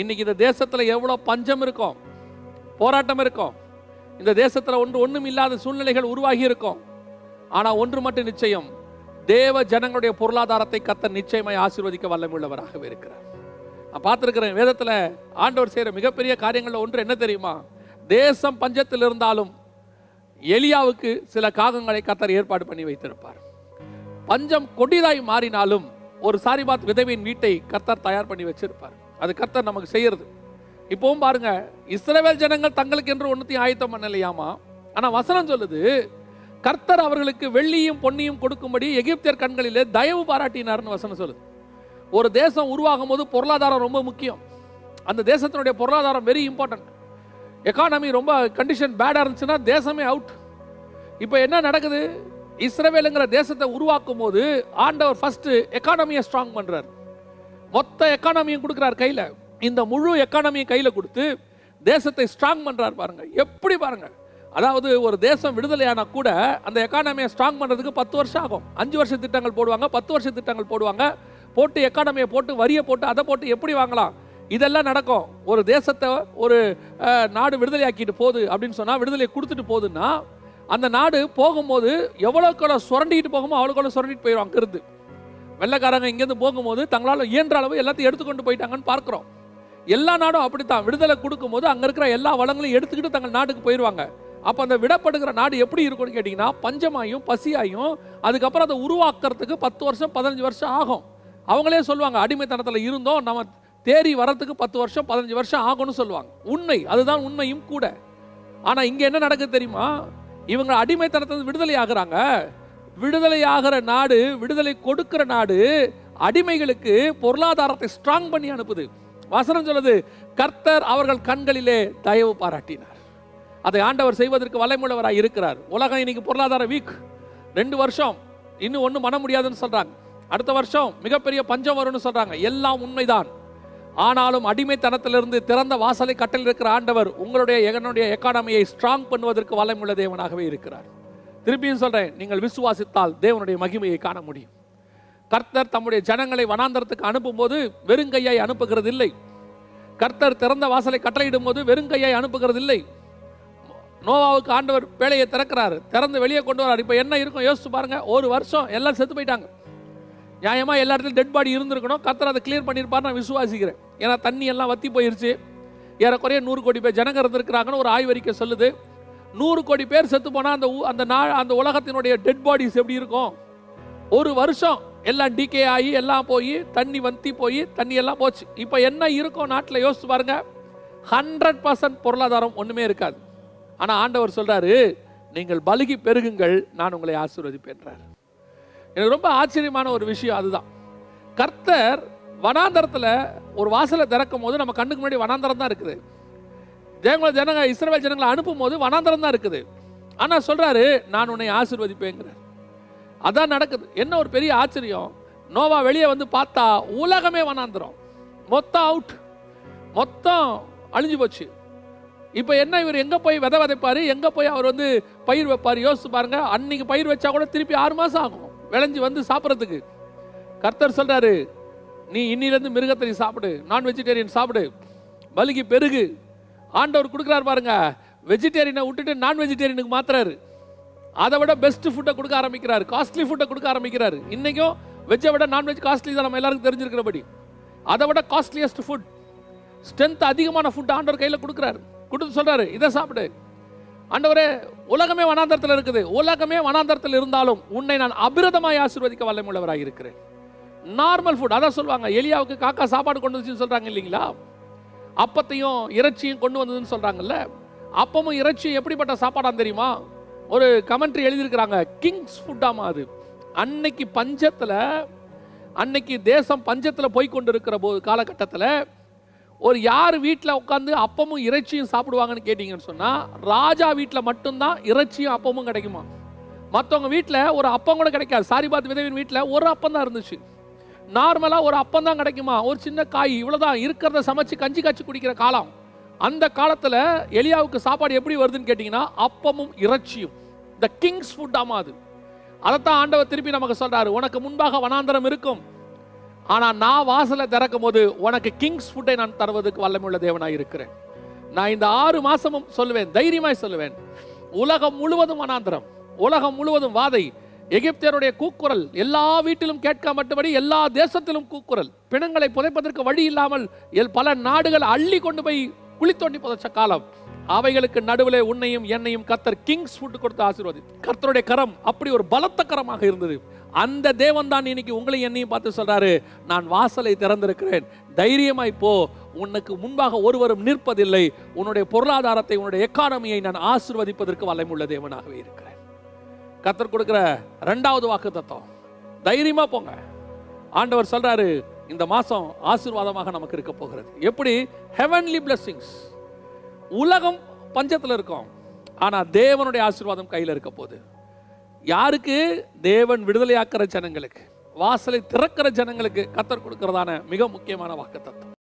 இன்னைக்கு இந்த தேசத்தில் எவ்வளோ பஞ்சம் இருக்கும் போராட்டம் இருக்கும். இந்த தேசத்தில் ஒன்று ஒன்றும் இல்லாத சூழ்நிலைகள் உருவாகி இருக்கும். ஆனால் ஒன்று மட்டும் நிச்சயம் தேவ ஜனங்களுடைய பொருளாதாரத்தை கத்த நிச்சயமாய் ஆசீர்வதிக்க வல்லமுள்ளவராகவே இருக்கிறார். நான் பார்த்துருக்கிறேன் வேதத்தில் ஆண்டவர் செய்கிற மிகப்பெரிய காரியங்களில் ஒன்று என்ன தெரியுமா? தேசம் பஞ்சத்தில் இருந்தாலும் எலியாவுக்கு சில காகங்களை கத்தர் ஏற்பாடு பண்ணி வைத்திருப்பார். பஞ்சம் கொடிதாய் மாறினாலும் ஒரு சாரிபாத் விதவியின் வீட்டை கத்தர் தயார் பண்ணி வச்சிருப்பார். அது கர்த்தர் நமக்கு செய்யறது. இப்போவும் பாருங்க இஸ்ரேவேல் ஜனங்கள் தங்களுக்கு என்று ஒன்றுத்தையும் ஆயத்தம் பண்ணலையாமா? ஆனா வசனம் சொல்லுது கர்த்தர் அவர்களுக்கு வெள்ளியும் பொன்னியும் கொடுக்கும்படி எகிப்தியர் கண்களிலே தயவு பாராட்டினார்னு வசனம் சொல்லுது. ஒரு தேசம் உருவாகும் போது பொருளாதாரம் ரொம்ப முக்கியம். அந்த தேசத்தினுடைய பொருளாதாரம் வெரி இம்பார்ட்டன்ட் எக்கானமி ரொம்ப கண்டிஷன் பேடாக இருந்துச்சுன்னா தேசமே அவுட் இப்போ என்ன நடக்குது? இஸ்ரேவேலுங்கிற தேசத்தை உருவாக்கும் போது ஆண்டவர் ஃபஸ்ட்டு எக்கானமியை ஸ்ட்ராங் பண்ணுறாரு மொத்த எக்கானமியும் கொடுக்குறார் கையில். இந்த முழு எக்கானமியும் கையில் கொடுத்து தேசத்தை ஸ்ட்ராங் பண்ணுறார் பாருங்கள் எப்படி பாருங்கள் அதாவது ஒரு தேசம் விடுதலையானா கூட அந்த எக்கானமியை ஸ்ட்ராங் பண்ணுறதுக்கு பத்து வருஷம் ஆகும். அஞ்சு வருஷ திட்டங்கள் போடுவாங்க பத்து வருஷ திட்டங்கள் போடுவாங்க. போட்டு எக்கானமியை போட்டு வரியை போட்டு அதை போட்டு எப்படி வாங்கலாம்? இதெல்லாம் நடக்கும். ஒரு தேசத்தை ஒரு நாடு விடுதலையாக்கிட்டு போகுது அப்படின்னு சொன்னால் விடுதலை கொடுத்துட்டு போகுதுன்னா அந்த நாடு போகும்போது எவ்வளோக்கு எவ்வளோ சுரண்டிட்டு போகுமோ அவ்வளோக்கு எவ்வளோ சுரண்டிட்டு போயிடும் அங்கேருந்து வெள்ளைக்காரங்க இங்கேருந்து போகும்போது தங்களால் இயன்ற அளவு எல்லாத்தையும் எடுத்துக்கொண்டு போயிட்டாங்கன்னு பார்க்குறோம். எல்லா நாடும் அப்படித்தான். விடுதலை கொடுக்கும்போது அங்கே இருக்கிற எல்லா வளங்களையும் எடுத்துக்கிட்டு தங்கள் நாட்டுக்கு போயிடுவாங்க அப்போ அந்த விடப்படுகிற நாடு எப்படி இருக்கும்னு கேட்டிங்கன்னா பஞ்சமாயும் பசியாயும் அதுக்கப்புறம் அதை உருவாக்குறதுக்கு பத்து வருஷம் பதினஞ்சு வருஷம் ஆகும். அவங்களே சொல்லுவாங்க அடிமைத்தனத்தில் இருந்தோம் நம்ம தேறி வரத்துக்கு பத்து வருஷம் பதினஞ்சு வருஷம் ஆகும்னு சொல்லுவாங்க. உண்மை அதுதான் உண்மையும் கூட. ஆனால் இங்கே என்ன நடக்குது தெரியுமா? இவங்க அடிமைத்தனத்தை விடுதலை ஆகுறாங்க. விடுதலையாகிற நாடு விடுதலை கொடுக்கிற நாடு அடிமைகளுக்கு பொருளாதாரத்தை ஸ்ட்ராங் பண்ணி அனுப்புது. வசனம் சொல்லுது கர்த்தர் அவர்கள் கண்களிலே தயவு பாராட்டினார். அதை ஆண்டவர் செய்வதற்கு வலைமுள்ளவராக இருக்கிறார். உலகம் இன்னைக்கு பொருளாதார வீக் ரெண்டு வருஷம் இன்னும் ஒன்றும் பண்ண முடியாதுன்னு சொல்றாங்க. அடுத்த வருஷம் மிகப்பெரிய பஞ்சம் வரும்னு சொல்றாங்க. எல்லாம் உண்மைதான். ஆனாலும் அடிமைத்தனத்திலிருந்து திறந்த வாசலை கட்டில் இருக்கிற ஆண்டவர் உங்களுடைய என்னுடைய எக்கானமியை ஸ்ட்ராங் பண்ணுவதற்கு வல்லமுள்ள தேவனாகவே இருக்கிறார். திருப்பியும் சொல்கிறேன் நீங்கள் விசுவாசித்தால் தேவனுடைய மகிமையை காண முடியும். கர்த்தர் தம்முடைய ஜனங்களை வனாந்தரத்துக்கு அனுப்பும்போது வெறுங்கையை அனுப்புகிறது இல்லை கர்த்தர் திறந்த வாசலை கட்டளையிடும் போது வெறுங்கையை அனுப்புகிறது இல்லை நோவாவுக்கு ஆண்டவர் பேழையை திறக்கிறாரு. திறந்து வெளியே கொண்டு வரார் இப்போ என்ன இருக்கும்? யோசிச்சு பாருங்க. ஒரு வருஷம் எல்லாம் செத்து போயிட்டாங்க. நியாயமாக எல்லா இடத்துலையும் டெட் பாடி இருந்திருக்கணும். கர்த்தர் அதை கிளியர் பண்ணியிருப்பார் நான் விசுவாசிக்கிறேன். ஏன்னா தண்ணி எல்லாம் வத்தி போயிருச்சு. ஏறக்குறைய நூறு கோடி பேர் ஜனங்க இருந்திருக்கிறாங்கன்னு ஒரு ஆய்வறிக்கை சொல்லுது. நூறு கோடி பேர் செத்து போனால் அந்த அந்த நா அந்த உலகத்தினுடைய டெட் பாடிஸ் எப்படி இருக்கும்? ஒரு வருஷம் எல்லாம் டிகே ஆகி எல்லாம் போய் தண்ணி வந்தி போய் தண்ணி எல்லாம் போச்சு. இப்போ என்ன இருக்கும் நாட்டில்? யோசிச்சு பாருங்க. ஹண்ட்ரட் பர்சன்ட் பொருளாதாரம் ஒன்றுமே இருக்காது. ஆனால் ஆண்டவர் சொல்கிறாரு நீங்கள் பலுகி பெருகுங்கள் நான் உங்களை ஆசீர்வதிப்பேன்றார். எனக்கு ரொம்ப ஆச்சரியமான ஒரு விஷயம் அதுதான். கர்த்தர் வனாந்தரத்தில் ஒரு வாசலை திறக்கும் போது நம்ம கண்ணுக்கு முன்னாடி வனாந்தரம் தான் இருக்குது. தேவங்கள ஜனங்க இஸ்ரேல் ஜனங்களை அனுப்பும் போது வனாந்தரம் தான் இருக்குது. ஆனால் சொல்கிறாரு நான் உன்னை ஆசிர்வதிப்பேங்கிறார். அதான் நடக்குது. என்ன ஒரு பெரிய ஆச்சரியம். நோவா வெளியே வந்து பார்த்தா உலகமே வனாந்தரம். மொத்தம் அவுட் மொத்தம் அழிஞ்சு போச்சு. இப்போ என்ன இவர் எங்கே போய் விதை விதைப்பார்? எங்கே போய் அவர் வந்து பயிர் வைப்பார்? யோசிச்சு பாருங்க. அன்னைக்கு பயிர் வச்சா கூட திருப்பி ஆறு மாதம் ஆகும். விளைஞ்சி வந்து சாப்பிட்றதுக்கு. கர்த்தர் சொல்கிறாரு நீ இன்னிலேருந்து மிருகத்தை நீ சாப்பிடு. நான் வெஜிடேரியன் சாப்பிடு. பலுகி பெருகு. ஆண்டவர் கொடுக்குறாரு பாருங்க. வெஜிடேரியனை விட்டுட்டு நான் வெஜிடேரியனுக்கு மாத்துறாரு. அதை விட பெஸ்ட் ஃபுட்டை கொடுக்க ஆரம்பிக்கிறாரு. காஸ்ட்லி ஃபுட்டை கொடுக்க ஆரம்பிக்கிறாரு. இன்னைக்கும் வெஜ்ஜை விட நான்வெஜ் காஸ்ட்லி தான் நம்ம எல்லாருக்கும் தெரிஞ்சிருக்கிறபடி. அதை விட காஸ்ட்லியஸ்ட் ஃபுட் ஸ்ட்ரென்த் அதிகமான ஃபுட் ஆண்டவர் கையில் கொடுக்குறாரு. கொடுத்து சொல்கிறாரு இதை சாப்பிடு. ஆண்டவரே உலகமே வனாந்தரத்தில் இருக்குது. உலகமே வனாந்தரத்தில் இருந்தாலும் உன்னை நான் அபிரதமாய் ஆசீர்வதிக்க வல்லமுள்ளவராக இருக்கிறேன். நார்மல் ஃபுட் அதான் சொல்லுவாங்க எலியாவுக்கு காக்கா சாப்பாடு கொண்டு வந்துச்சுன்னு சொல்கிறாங்க இல்லைங்களா? அப்பத்தையும் இறைச்சியும் கொண்டு வந்ததுன்னு சொல்கிறாங்கல்ல அப்பமும் இறைச்சியும் எப்படிப்பட்ட சாப்பாடாக தெரியுமா? ஒரு கமெண்ட்ரி எழுதியிருக்கிறாங்க கிங்ஸ் ஃபுட்டாமா அது. அன்னைக்கு பஞ்சத்தில் அன்னைக்கு தேசம் பஞ்சத்தில் போய் கொண்டு இருக்கிற போது காலகட்டத்தில் ஒரு யார் வீட்டில் உட்காந்து அப்பமும் இறைச்சியும் சாப்பிடுவாங்கன்னு கேட்டிங்கன்னு சொன்னால் ராஜா வீட்டில் மட்டும்தான் இறைச்சியும் அப்பமும் கிடைக்குமா? மற்றவங்க வீட்டில் ஒரு அப்பம் கூட கிடைக்காது. சாரிபாத் விதவின் வீட்டில் ஒரு அப்பம் தான் இருந்துச்சு. நார்மலாக ஒரு அப்பம் தான் கிடைக்குமா? ஒரு சின்ன காய் இவ்வளோதான் இருக்கிறத சமைச்சு கஞ்சி காய்ச்சி குடிக்கிற காலம். அந்த காலத்தில் எலியாவுக்கு சாப்பாடு எப்படி வருதுன்னு கேட்டிங்கன்னா அப்பமும் இறைச்சியும். த கிங்ஸ் ஃபுட்டாமா அது. அதைத்தான் ஆண்டவர் திருப்பி நமக்கு சொல்கிறார் உனக்கு முன்பாக வனாந்தரம் இருக்கும். ஆனால் நான் வாசலை திறக்கும் போது உனக்கு கிங்ஸ் ஃபுட்டை நான் தருவதற்கு வல்லமையுள்ள தேவனாக இருக்கிறேன். நான் இந்த ஆறு மாதமும் சொல்லுவேன் தைரியமாய் சொல்லுவேன். உலகம் முழுவதும் வனாந்திரம். உலகம் முழுவதும் வாதை. எகிப்தியருடைய கூக்குரல் எல்லா வீட்டிலும் கேட்க மட்டுபடி எல்லா தேசத்திலும் கூக்குரல். பிணங்களை புதைப்பதற்கு வழி இல்லாமல் எல் பல நாடுகள் அள்ளி கொண்டு போய் குழி தோண்டி புதைச்ச காலம். அவைகளுக்கு நடுவில் உன்னையும் என்னையும் கர்த்தர் கிங்ஸ் ஃபுட் கொடுத்து ஆசீர்வாதி கர்த்தருடைய கரம் அப்படி ஒரு பலத்த கரமாக இருந்தது. அந்த தேவன் தான் இன்னைக்கு உங்களை என்னையும் பார்த்து சொல்றாரு நான் வாசலை திறந்திருக்கிறேன். தைரியமாய் போ. உனக்கு முன்பாக ஒருவரும் நிற்பதில்லை. உன்னுடைய பொருளாதாரத்தை உன்னுடைய எக்கானமியை நான் ஆசீர்வதிப்பதற்கு வல்லமுள்ள தேவனாகவே இருக்கிறேன். கத்தர் கொடுக்குற ரெண்டாவது வாக்கு தத்துவம் தைரியமாக போங்க. ஆண்டவர் சொல்கிறாரு இந்த மாதம் ஆசீர்வாதமாக நமக்கு இருக்க போகிறது. எப்படி? ஹெவன்லி பிளஸ்ஸிங்ஸ் உலகம் பஞ்சத்தில் இருக்கும். ஆனால் தேவனுடைய ஆசீர்வாதம் கையில் இருக்க போகுது. யாருக்கு? தேவன் விடுதலையாக்குற ஜனங்களுக்கு. வாசலை திறக்கிற ஜனங்களுக்கு கத்தர் கொடுக்கிறதான மிக முக்கியமான வாக்கு தத்துவம்